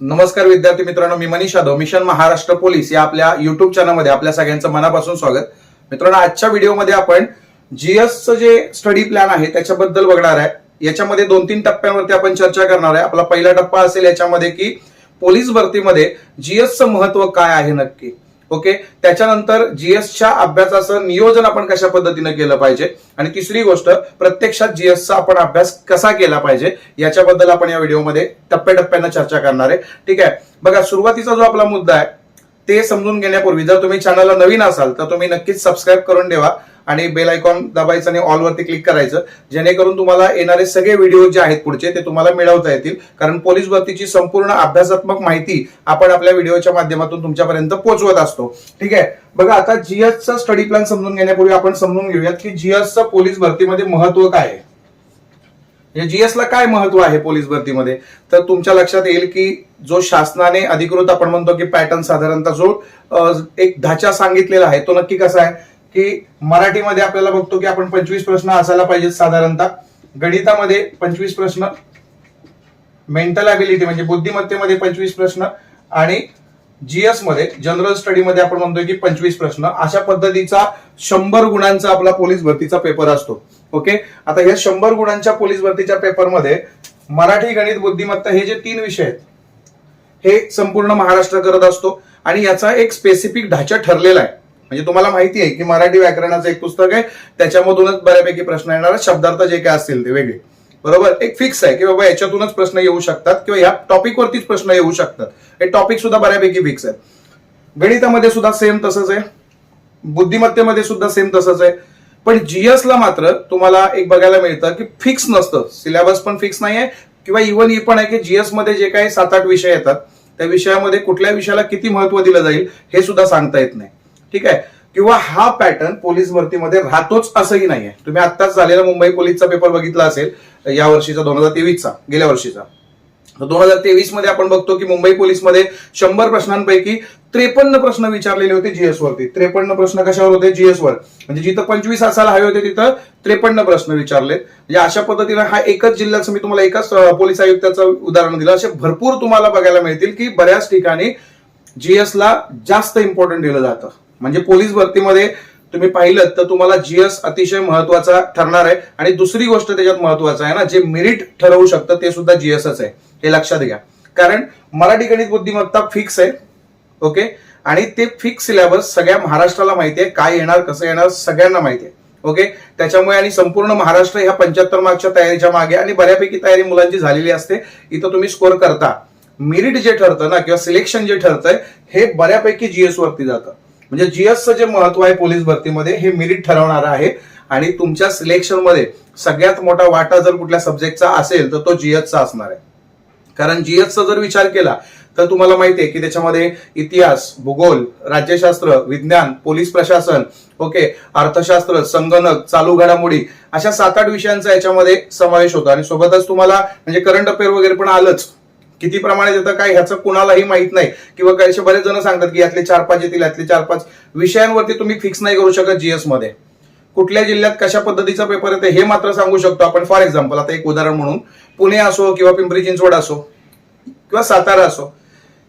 नमस्कार विद्यार्थी मित्रांनो मी मनीष यादव मिशन महाराष्ट्र पोलीस या आपल्या युट्यूब चॅनलमध्ये आपल्या सगळ्यांचं मनापासून स्वागत. मित्रांनो आजच्या व्हिडिओमध्ये आपण जीएसचं जे स्टडी प्लॅन आहे त्याच्याबद्दल बघणार आहे. याच्यामध्ये दोन तीन टप्प्यांवरती आपण चर्चा करणार आहे. आपला पहिला टप्पा असेल याच्यामध्ये की पोलीस भरतीमध्ये जीएसचं महत्त्व काय आहे नक्की. ओके? त्याच्यानंतर जीएसच्या अभ्यासाचं नियोजन आपण कशा पद्धतीनं केलं पाहिजे? आणि तिसरी गोष्ट प्रत्यक्षात जीएसचा आपण अभ्यास कसा केला पाहिजे? याच्याबद्दल आपण या व्हिडिओमध्ये टप्प्याटप्प्यानं चर्चा करणार आहे. ठीक आहे? बघा सुरुवातीचा जो आपला मुद्दा आहे ते समजून घेण्यापूर्वी जर तुम्ही चॅनलला नवीन असाल तर तुम्ही नक्कीच सबस्क्राईब करून ठेवा. आणि बेल आयकॉन दाबायचं आणि ऑल वरती क्लिक करायचं. जेणेकरून तुम्हाला येणारे सगळे व्हिडिओ जे आहेत पुढचे ते तुम्हाला मिळवता येतील. कारण पोलीस भरतीची संपूर्ण अभ्यासात्मक माहिती आपण आपल्या व्हिडिओच्या माध्यमातून तुमच्यापर्यंत पोहोचवत असतो. ठीक आहे? बघा आता जीएसचा स्टडी प्लॅन समजून घेण्यापूर्वी आपण समजून घेऊयात की जीएसचं पोलीस भरतीमध्ये महत्त्व काय आहे. म्हणजे जीएसला काय महत्त्व आहे पोलीस भरतीमध्ये? तर तुमच्या लक्षात येईल की जो शासनाने अधिकृत आपण म्हणतो की पॅटर्न साधारणतः जो एक ढाचा सांगितलेला आहे तो नक्की कसा आहे? की मराठीमध्ये आपल्याला बघतो की आपण पंचवीस प्रश्न असायला पाहिजेत साधारणतः. गणितामध्ये पंचवीस प्रश्न मेंटल ॲबिलिटी म्हणजे बुद्धिमत्तेमध्ये पंचवीस प्रश्न आणि जीएसमध्ये जनरल स्टडीमध्ये आपण म्हणतोय की पंचवीस प्रश्न. अशा पद्धतीचा शंभर गुणांचा आपला पोलीस भरतीचा पेपर असतो. ओके आता या शंभर गुणांच्या पोलीस भरतीच्या पेपरमध्ये मराठी गणित बुद्धिमत्ता हे जे तीन विषय आहेत हे संपूर्ण महाराष्ट्र करत असतो आणि याचा एक स्पेसिफिक ढाचा ठरलेला आहे. म्हणजे तुम्हाला माहिती आहे की मराठी व्याकरणाचं एक पुस्तक आहे त्याच्यामधूनच बऱ्यापैकी प्रश्न येणार शब्दार्थ जे काय असतील ते वेगळे. बरोबर? एक फिक्स आहे की बाबा याच्यातूनच प्रश्न येऊ शकतात किंवा या टॉपिकवरतीच प्रश्न येऊ शकतात. हे टॉपिक सुद्धा बऱ्यापैकी फिक्स आहे गणितामध्ये सुद्धा सेम तसंच आहे. बुद्धिमत्तेमध्ये सुद्धा सेम तसंच आहे. पण जीएसला ला मात्र तुम्हाला एक बघायला मिळतं की फिक्स नसतं. सिलेबस पण फिक्स नाही आहे किंवा इव्हन ही पण आहे की जीएसमध्ये जे काही सात आठ विषय येतात त्या विषयामध्ये कुठल्या विषयाला किती महत्त्व दिलं जाईल हे सुद्धा सांगता येत नाही. ठीक आहे? किंवा हा पॅटर्न पोलीस भरतीमध्ये राहतोच असंही नाहीये. तुम्ही आत्ताच झालेला मुंबई पोलीसचा पेपर बघितला असेल या वर्षीचा दोन हजार तेवीसचा गेल्या वर्षीचा. दोन हजार तेवीसमध्ये आपण बघतो की मुंबई पोलीसमध्ये शंभर प्रश्नांपैकी त्रेपन्न प्रश्न विचारलेले होते जीएस वरती. त्रेपन्न प्रश्न कशावर होते? जीएस वर. म्हणजे जिथं पंचवीस असायला हवे होते तिथं त्रेपन्न प्रश्न विचारले. म्हणजे अशा पद्धतीनं हा एकच जिल्ह्याचं मी तुम्हाला एकाच पोलीस आयुक्ताचं उदाहरण दिलं. असे भरपूर तुम्हाला बघायला मिळतील की बऱ्याच ठिकाणी जीएस ला जास्त इम्पॉर्टंट दिलं जातं. म्हणजे पोलीस भरतीमध्ये तुम्ही पाहिलं तर तुम्हाला जीएस अतिशय महत्त्वाचा ठरणार आहे. आणि दुसरी गोष्ट त्याच्यात महत्वाचं आहे ना जे मेरिट ठरवू शकतं ते सुद्धा जीएसच आहे. हे लक्षात घ्या. कारण मराठी गणित बुद्धिमत्ता फिक्स आहे. ओके आणि ते फिक्स सिलेबस सगळ्या महाराष्ट्राला माहिती आहे. काय येणार कसं येणार सगळ्यांना माहिती आहे. ओके त्याच्यामुळे आणि संपूर्ण महाराष्ट्र ह्या पंच्याहत्तर मार्कच्या तयारीच्या मागे आणि बऱ्यापैकी तयारी मुलांची झालेली असते. इथं तुम्ही स्कोअर करता. मेरिट जे ठरतं ना किंवा सिलेक्शन जे ठरतंय हे बऱ्यापैकी जीएस वरती जातं. म्हणजे जीएसचं जे महत्त्व आहे पोलीस भरतीमध्ये हे मेरिट ठरवणार आहे. आणि तुमच्या सिलेक्शनमध्ये सगळ्यात मोठा वाटा जर कुठल्या सब्जेक्टचा असेल तर तो जीएसचा असणार आहे. कारण जीएसचा जर विचार केला तर तुम्हाला माहिती आहे की त्याच्यामध्ये इतिहास भूगोल राज्यशास्त्र विज्ञान पोलीस प्रशासन ओके अर्थशास्त्र संगणक चालू घडामोडी अशा सात आठ विषयांचा याच्यामध्ये समावेश होतो. आणि सोबतच तुम्हाला म्हणजे करंट अफेअर वगैरे पण आलंच. किती प्रमाणात येतं काय ह्याचं कुणालाही माहीत नाही. किंवा काही असे बरेच जण सांगतात की यातले चार पाच येतील यातले चार पाच विषयांवरती तुम्ही फिक्स नाही करू शकत जीएसमध्ये. कुठल्या जिल्ह्यात कशा पद्धतीचा पेपर येते हे मात्र सांगू शकतो आपण. फॉर एक्झाम्पल आता एक उदाहरण म्हणून पुणे असो किंवा पिंपरी चिंचवड असो किंवा सातारा असो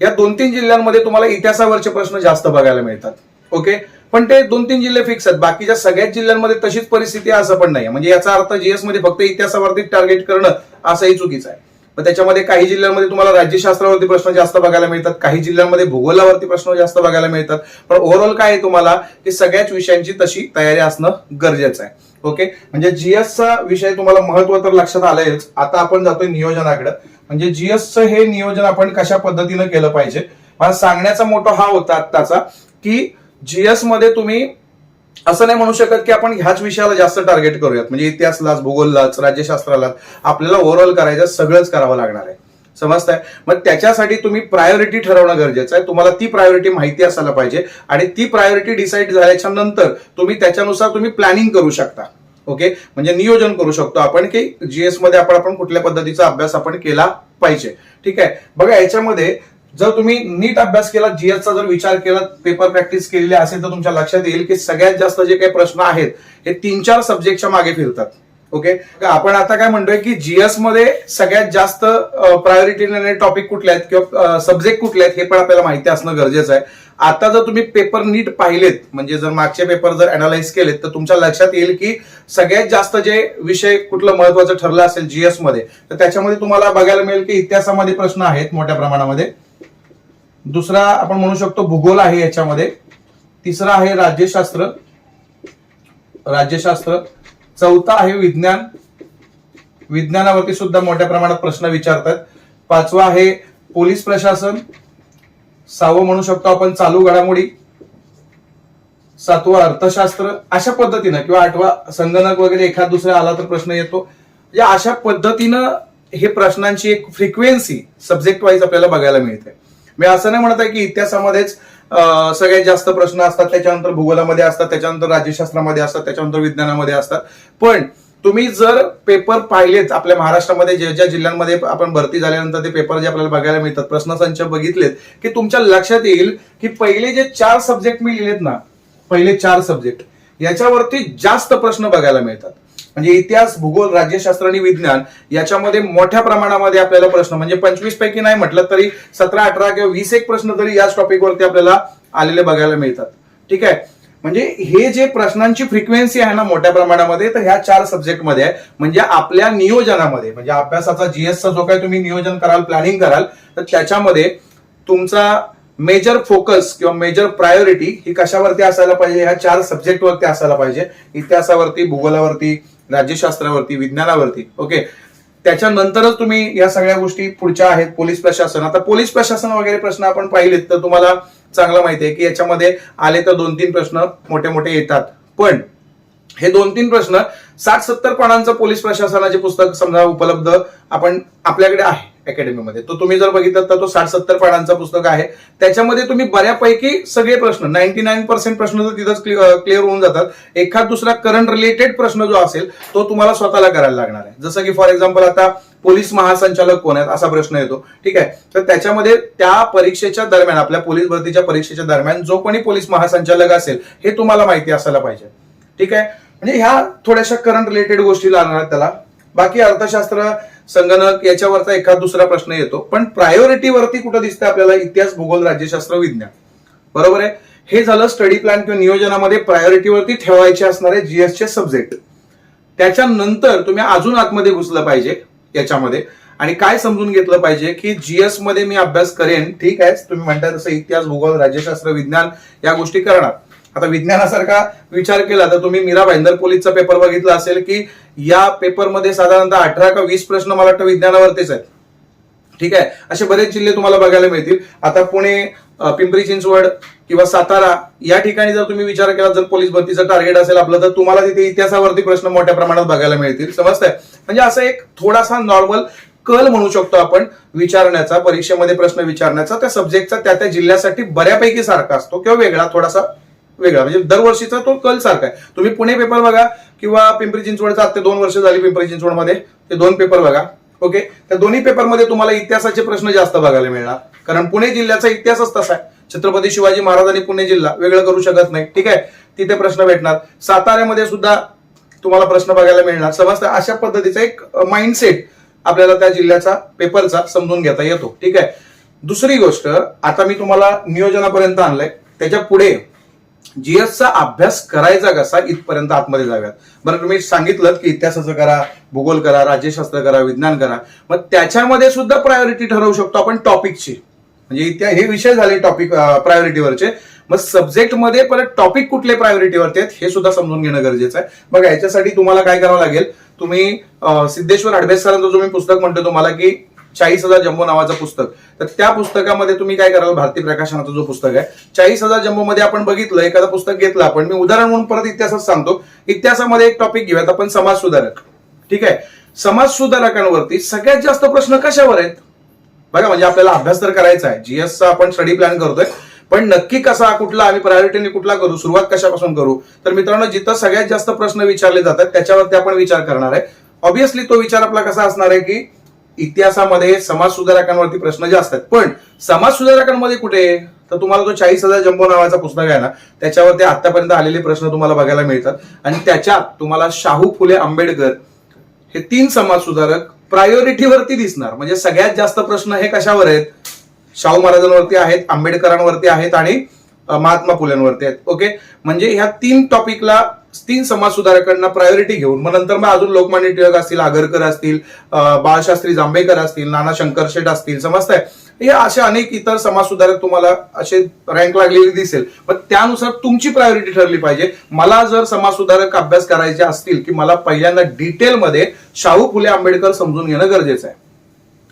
या दोन तीन जिल्ह्यांमध्ये तुम्हाला इतिहासावरचे प्रश्न जास्त बघायला मिळतात. ओके? पण ते दोन तीन जिल्हे फिक्स आहेत. बाकीच्या सगळ्याच जिल्ह्यांमध्ये तशीच परिस्थिती असं पण नाही म्हणजे याचा अर्थ जीएसमध्ये फक्त इतिहासावरती टार्गेट करणं असंही चुकीचं आहे. मग त्याच्यामध्ये काही जिल्ह्यांमध्ये तुम्हाला राज्यशास्त्रावरती प्रश्न जास्त बघायला मिळतात काही जिल्ह्यांमध्ये भूगोलावरती प्रश्न जास्त बघायला मिळतात. पण ओव्हरऑल काय आहे तुम्हाला की सगळ्याच विषयांची तशी तयारी असणं गरजेचं आहे. ओके म्हणजे जीएसचा विषय तुम्हाला महत्त्व तर लक्षात आलंयच. आता आपण जातोय नियोजनाकडे. म्हणजे जीएसचं हे नियोजन आपण कशा पद्धतीनं केलं पाहिजे? मला सांगण्याचा मोठा हा होता आत्ताचा की जीएसमध्ये तुम्ही असं नाही म्हणू शकत की आपण ह्याच विषयाला जास्त टार्गेट करूयात. म्हणजे इतिहासलाच भूगोललाच राज्यशास्त्रालाच आपल्याला ओव्हरऑल करायचं सगळंच करावं लागणार आहे. समजताय? मग त्याच्यासाठी तुम्ही प्रायोरिटी ठरवणं गरजेचं आहे. तुम्हाला ती प्रायोरिटी माहिती असायला पाहिजे आणि ती प्रायोरिटी डिसाईड झाल्याच्यानंतर तुम्ही त्याच्यानुसार तुम्ही प्लॅनिंग करू शकता. ओके म्हणजे नियोजन करू शकतो आपण की जीएसमध्ये आपण आपण कुठल्या पद्धतीचा अभ्यास आपण केला पाहिजे. ठीक आहे? बघा याच्यामध्ये जर तुम्ही नीट अभ्यास केला जीएसचा जर विचार केला पेपर प्रॅक्टिस केलेली असेल तर तुमच्या लक्षात येईल की सगळ्यात जास्त जे काही प्रश्न आहेत हे तीन चार सब्जेक्टच्या मागे फिरतात. ओके आपण आता काय म्हणतोय की जीएसमध्ये सगळ्यात जास्त प्रायोरिटी टॉपिक कुठले आहेत किंवा सब्जेक्ट कुठले आहेत हे पण आपल्याला माहिती असणं गरजेचं आहे. आता जर तुम्ही पेपर नीट पाहिलेत म्हणजे जर मागचे पेपर जर अनालाइज केलेत तर तुमच्या लक्षात येईल की सगळ्यात जास्त जे विषय कुठलं महत्वाचं ठरलं असेल जीएसमध्ये तर त्याच्यामध्ये तुम्हाला बघायला मिळेल की इतिहासामध्ये प्रश्न आहेत मोठ्या प्रमाणामध्ये. दुसरा आपण म्हणू शकतो भूगोल आहे याच्यामध्ये. तिसरा आहे राज्यशास्त्र. राज्यशास्त्र. चौथा आहे विज्ञान. विज्ञानावरती सुद्धा मोठ्या प्रमाणात प्रश्न विचारतात. पाचवा आहे पोलीस प्रशासन. सहावं म्हणू शकतो आपण चालू घडामोडी. सातवा अर्थशास्त्र. अशा पद्धतीनं किंवा आठवा संगणक वगैरे एखाद दुसरा आला तर प्रश्न येतो. या अशा पद्धतीनं हे प्रश्नांची एक फ्रिक्वेन्सी सब्जेक्ट वाईज आपल्याला बघायला मिळते. मी असं नाही म्हणत आहे की इतिहासामध्येच सगळ्यात जास्त प्रश्न असतात त्याच्यानंतर भूगोलामध्ये असतात त्याच्यानंतर राज्यशास्त्रामध्ये असतात त्याच्यानंतर विज्ञानामध्ये असतात. पण तुम्ही जर पेपर पाहिलेत आपल्या महाराष्ट्रामध्ये ज्या ज्या जिल्ह्यांमध्ये आपण भरती झाल्यानंतर ते पेपर जे आपल्याला बघायला मिळतात प्रश्नसंच बघितलेत की तुमच्या लक्षात येईल की पहिले जे चार सब्जेक्ट मी लिहिलेत ना पहिले चार सब्जेक्ट याच्यावरती जास्त प्रश्न बघायला मिळतात. म्हणजे इतिहास भूगोल राज्यशास्त्र आणि विज्ञान याच्यामध्ये मोठ्या प्रमाणामध्ये आपल्याला प्रश्न म्हणजे पंचवीस पैकी नाही म्हटलं तरी सतरा अठरा किंवा वीस एक प्रश्न तरी याच टॉपिकवरती आपल्याला आलेले बघायला मिळतात. ठीक आहे? म्हणजे हे जे प्रश्नांची फ्रिक्वेन्सी आहे ना मोठ्या प्रमाणामध्ये तर ह्या चार सब्जेक्टमध्ये आहे म्हणजे आपल्या नियोजनामध्ये म्हणजे अभ्यासाचा जीएसचा जो काही तुम्ही नियोजन कराल प्लॅनिंग कराल तर त्याच्यामध्ये तुमचा मेजर फोकस किंवा मेजर प्रायोरिटी ही कशावरती असायला पाहिजे? ह्या चार सब्जेक्टवरती असायला पाहिजे. इतिहासावरती भूगोलावरती राज्यशास्त्रावरती विज्ञानावरती ओके त्याच्यानंतरच तुम्ही या सगळ्या गोष्टी पुढच्या आहेत पोलीस प्रशासन. आता पोलीस प्रशासन वगैरे प्रश्न आपण पाहिलेत तर तुम्हाला चांगलं माहिती आहे की याच्यामध्ये आले तर दोन तीन प्रश्न मोठे मोठे येतात. पण हे दोन तीन प्रश्न साठ सत्तर पानांचं पोलीस प्रशासनाचे पुस्तक समजा उपलब्ध आपण आपल्याकडे आहे अकॅडमीमध्ये. तो तुम्ही जर बघितलं तर तो साठ सत्तर पानांचं पुस्तक आहे. त्याच्यामध्ये तुम्ही बऱ्यापैकी सगळे प्रश्न नाईन्टी नाईन पर्सेंट प्रश्न तर तिथंच क्लिअर होऊन जातात. एखाद दुसरा करंट रिलेटेड प्रश्न जो असेल तो तुम्हाला स्वतःला करायला लागणार आहे. जसं की फॉर एक्झाम्पल आता पोलीस महासंचालक कोण आहेत असा प्रश्न येतो. ठीक आहे? तर त्याच्यामध्ये त्या परीक्षेच्या दरम्यान आपल्या पोलीस भरतीच्या परीक्षेच्या दरम्यान जो कोणी पोलीस महासंचालक असेल हे तुम्हाला माहिती असायला पाहिजे. ठीक आहे? म्हणजे ह्या थोड्याशा करंट रिलेटेड गोष्टी लागणार त्याला. बाकी अर्थशास्त्र संगणक याच्यावरचा एखाद दुसरा प्रश्न येतो. पण प्रायोरिटी वरती कुठं दिसतं आपल्याला? इतिहास भूगोल राज्यशास्त्र विज्ञान. बरोबर आहे? हे झालं स्टडी प्लॅन किंवा नियोजनामध्ये प्रायोरिटीवरती ठेवायचे असणारे जीएसचे सब्जेक्ट त्याच्यानंतर तुम्ही अजून आतमध्ये घुसलं पाहिजे याच्यामध्ये. आणि काय समजून घेतलं पाहिजे की जीएसमध्ये मी अभ्यास करेन ठीक आहे? तुम्ही म्हणता तसं इतिहास भूगोल राज्यशास्त्र विज्ञान या गोष्टी करणार. आता विज्ञानासारखा विचार केला तर तुम्ही मीरा भाईंदर पोलीसचा पेपर बघितला असेल की या पेपरमध्ये साधारणतः अठरा का वीस प्रश्न मला वाटतं विज्ञानावरतीच आहेत. ठीक आहे? असे बरेच जिल्हे तुम्हाला बघायला मिळतील. आता पुणे पिंपरी चिंचवड किंवा सातारा या ठिकाणी जर तुम्ही विचार केला जर पोलीस भरतीचं टार्गेट असेल आपलं तर तुम्हाला तिथे इतिहासावरती प्रश्न मोठ्या प्रमाणात बघायला मिळतील. समजतंय? म्हणजे असं एक थोडासा नॉर्मल कल म्हणू शकतो आपण विचारण्याचा परीक्षेमध्ये प्रश्न विचारण्याचा त्या सब्जेक्टचा त्या त्या जिल्ह्यासाठी बऱ्यापैकी सारखा असतो. किंवा वेगळा थोडासा वेगळा. म्हणजे दरवर्षीचा तो कल सारखा आहे. तुम्ही पुणे पेपर बघा किंवा पिंपरी चिंचवडचा आता दोन वर्ष झाली पिंपरी चिंचवडमध्ये. ते दोन पेपर बघा. ओके त्या दोन्ही पेपरमध्ये तुम्हाला इतिहासाचे प्रश्न जास्त बघायला मिळणार. कारण पुणे जिल्ह्याचा इतिहासच तसा आहे. छत्रपती शिवाजी महाराज आणि पुणे जिल्हा वेगळं करू शकत नाही. ठीक आहे? तिथे प्रश्न भेटणार. साताऱ्यामध्ये सुद्धा तुम्हाला प्रश्न बघायला मिळणार. समजतं अशा पद्धतीचा एक माइंडसेट आपल्याला त्या जिल्ह्याचा पेपरचा समजून घेता येतो. ठीक आहे? दुसरी गोष्ट आता मी तुम्हाला नियोजनापर्यंत आणलंय. त्याच्या पुढे जीएसचा अभ्यास करायचा कसा इथपर्यंत आतमध्ये जाव्यात बरं तुम्ही सांगितलं की इतिहासाचं करा भूगोल करा राज्यशास्त्र करा विज्ञान करा. मग त्याच्यामध्ये सुद्धा प्रायोरिटी ठरवू शकतो आपण टॉपिकची म्हणजे इतिहा हे विषय झाले टॉपिक प्रायोरिटीवरचे मग सब्जेक्टमध्ये परत टॉपिक कुठले प्रायोरिटीवरती आहेत हे सुद्धा समजून घेणं गरजेचं आहे. बघा याच्यासाठी तुम्हाला काय करावं लागेल? तुम्ही सिद्धेश्वर आडबेसरांचं जो मी पुस्तक म्हणतो तुम्हाला की चाळीस हजार जम्बो नावाचं पुस्तक. तर त्या पुस्तकामध्ये तुम्ही काय कराल भारतीय प्रकाशनाचं जो पुस्तक आहे चाळीस हजार जम्बो मध्ये आपण बघितलं एखादं पुस्तक घेतलं आपण. मी उदाहरण म्हणून परत इतिहासात सांगतो. इतिहासामध्ये एक टॉपिक घेऊयात आपण समाज सुधारक ठीक आहे? समाज सुधारकांवरती सगळ्यात जास्त प्रश्न कशावर आहेत? बघा म्हणजे आपल्याला अभ्यास तर करायचा आहे. जीएसचा आपण स्टडी प्लॅन करतोय. पण नक्की कसा कुठला आम्ही प्रायोरिटीने कुठला करू सुरुवात कशापासून करू? तर मित्रांनो जिथं सगळ्यात जास्त प्रश्न विचारले जातात त्याच्यावरती आपण विचार करणार आहे. ऑब्विसली तो विचार आपला कसा असणार आहे की इतिहासामध्ये समाज सुधारकांवरती प्रश्न जास्त आहेत पण समाज सुधारकांमध्ये कुठे? तर तुम्हाला तो चाळीस हजार जम्बो नावाचा पुस्तक आहे ना त्याच्यावरती आतापर्यंत आलेले प्रश्न तुम्हाला बघायला मिळतात. आणि त्याच्यात तुम्हाला शाहू फुले आंबेडकर हे तीन समाज सुधारक प्रायोरिटीवरती दिसणार. म्हणजे सगळ्यात जास्त प्रश्न हे कशावर आहेत? शाहू महाराजांवरती आहेत आंबेडकरांवरती आहेत आणि महात्मा फुलेंवरती आहेत. ओके? म्हणजे ह्या तीन टॉपिकला तीन समाज सुधारकांना प्रायोरिटी घेऊन मग नंतर मग अजून लोकमान्य टिळक असतील आगरकर असतील बाळशास्त्री जांभेकर असतील नाना शंकर शेठ असतील समजताय हे असे अनेक इतर समाज सुधारक तुम्हाला असे रँक लागलेली दिसेल. पण त्यानुसार तुमची प्रायोरिटी ठरली पाहिजे. मला जर समाज सुधारक अभ्यास करायचे असतील की मला पहिल्यांदा डिटेलमध्ये शाहू फुले आंबेडकर समजून घेणं गरजेचं आहे.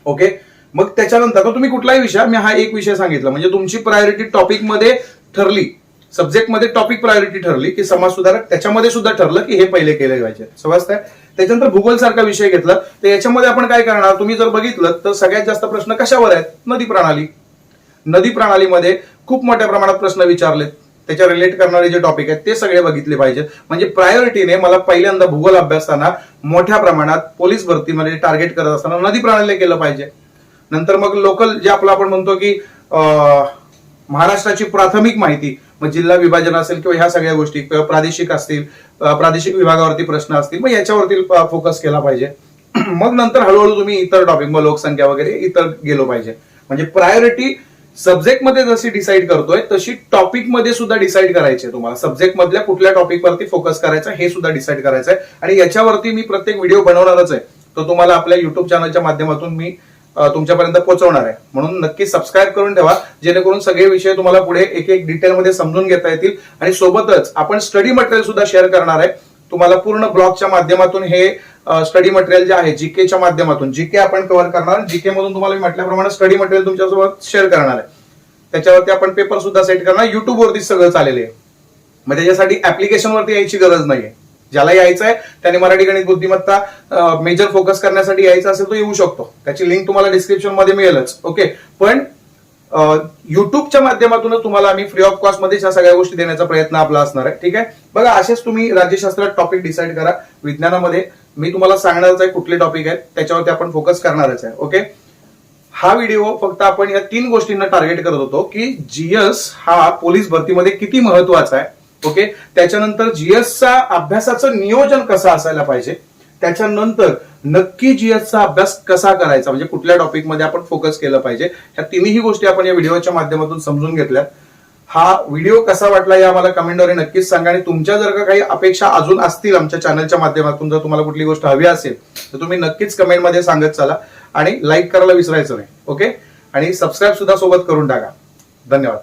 ओके मग त्याच्यानंतर आता तुम्ही कुठलाही विषय मी हा एक विषय सांगितला. म्हणजे तुमची प्रायोरिटी टॉपिकमध्ये ठरली. सब्जेक्टमध्ये टॉपिक प्रायोरिटी ठरली की समाज सुधारक त्याच्यामध्ये सुद्धा ठरलं की हे पहिले केले पाहिजे. समजतंय? त्याच्यानंतर भूगोल सारखा विषय घेतला. तर याच्यामध्ये आपण काय करणार? तुम्ही जर बघितलं तर सगळ्यात जास्त प्रश्न कशावर आहेत? नदी प्रणाली. नदी प्रणालीमध्ये खूप मोठ्या प्रमाणात प्रश्न विचारलेत. त्याच्या रिलेट करणारे जे टॉपिक आहेत ते सगळे बघितले पाहिजेत म्हणजे प्रायोरिटीने मला पहिल्यांदा भूगोल अभ्यासताना मोठ्या प्रमाणात पोलीस भरतीमध्ये टार्गेट करत असताना नदी प्रणालीला केलं पाहिजे. नंतर मग लोकल जे आपलं आपण म्हणतो की महाराष्ट्राची प्राथमिक माहिती मग जिल्हा विभाजन असेल किंवा ह्या सगळ्या गोष्टी किंवा प्रादेशिक असतील प्रादेशिक विभागावरती प्रश्न असतील मग याच्यावरती फोकस केला पाहिजे. मग नंतर हळूहळू तुम्ही इतर टॉपिक मग लोकसंख्या वगैरे इतर गेलो पाहिजे. म्हणजे प्रायोरिटी सब्जेक्टमध्ये जशी डिसाईड करतोय तशी टॉपिकमध्ये सुद्धा डिसाईड करायचे तुम्हाला. सब्जेक्ट मधल्या कुठल्या टॉपिक वरती फोकस करायचा हे सुद्धा डिसाईड करायचं आहे. आणि याच्यावरती मी प्रत्येक व्हिडिओ बनवणारच आहे. तो तुम्हाला आपल्या युट्यूब चॅनलच्या माध्यमातून मी तुमच्यापर्यंत पोहोचवणार आहे. म्हणून नक्की सबस्क्राईब करून ठेवा. जेणेकरून सगळे विषय तुम्हाला पुढे एक एक डिटेलमध्ये समजून घेता येतील. आणि सोबतच आपण स्टडी मटेरियल सुद्धा शेअर करणार आहे. तुम्हाला पूर्ण ब्लॉगच्या माध्यमातून हे स्टडी मटेरियल जे आहे जीकेच्या माध्यमातून जीके आपण कव्हर करणार जीके मधून तुम्हाला मी म्हटल्याप्रमाणे स्टडी मटेरियल तुमच्यासोबत शेअर करणार आहे. त्याच्यावरती आपण पेपर सुद्धा सेट करणार. युट्यूबवरती सगळं चालेल आहे. मग त्याच्यासाठी ऍप्लिकेशनवरती यायची गरज नाहीये. ज्याला यायचं आहे त्याने मराठी गणित बुद्धिमत्ता मेजर फोकस करण्यासाठी यायचं असेल तो येऊ शकतो. त्याची लिंक तुम्हाला डिस्क्रिप्शनमध्ये मिळेलच. ओके पण युट्यूबच्या माध्यमातूनच तुम्हाला आम्ही फ्री ऑफ कॉस्टमध्ये ह्या सगळ्या गोष्टी देण्याचा प्रयत्न आपला असणार आहे. ठीक आहे? बघा असेच तुम्ही राज्यशास्त्रात टॉपिक डिसाईड करा. विज्ञानामध्ये मी तुम्हाला सांगणारच आहे कुठले टॉपिक आहेत त्याच्यावरती आपण फोकस करणारच आहे. ओके हा व्हिडिओ फक्त आपण या तीन गोष्टींना टार्गेट करत होतो की जीएस हा पोलीस भरतीमध्ये किती महत्त्वाचा आहे. ओके? त्याच्यानंतर जीएसचा अभ्यासाचं नियोजन कसं असायला पाहिजे? त्याच्यानंतर नक्की जीएसचा अभ्यास कसा करायचा? म्हणजे कुठल्या टॉपिकमध्ये आपण फोकस केलं पाहिजे? ह्या तिन्ही गोष्टी आपण या व्हिडिओच्या माध्यमातून समजून घेतल्या हा व्हिडिओ कसा वाटला या मला कमेंटद्वारे नक्कीच सांगा आणि तुमच्या जर का काही अपेक्षा अजून असतील आमच्या चॅनलच्या माध्यमातून जर तुम्हाला कुठली गोष्ट हवी असेल तर तुम्ही नक्कीच कमेंटमध्ये सांगत चला आणि लाईक करायला विसरायचं नाही. ओके? आणि सबस्क्राईब सुद्धा सोबत करून टाका. धन्यवाद.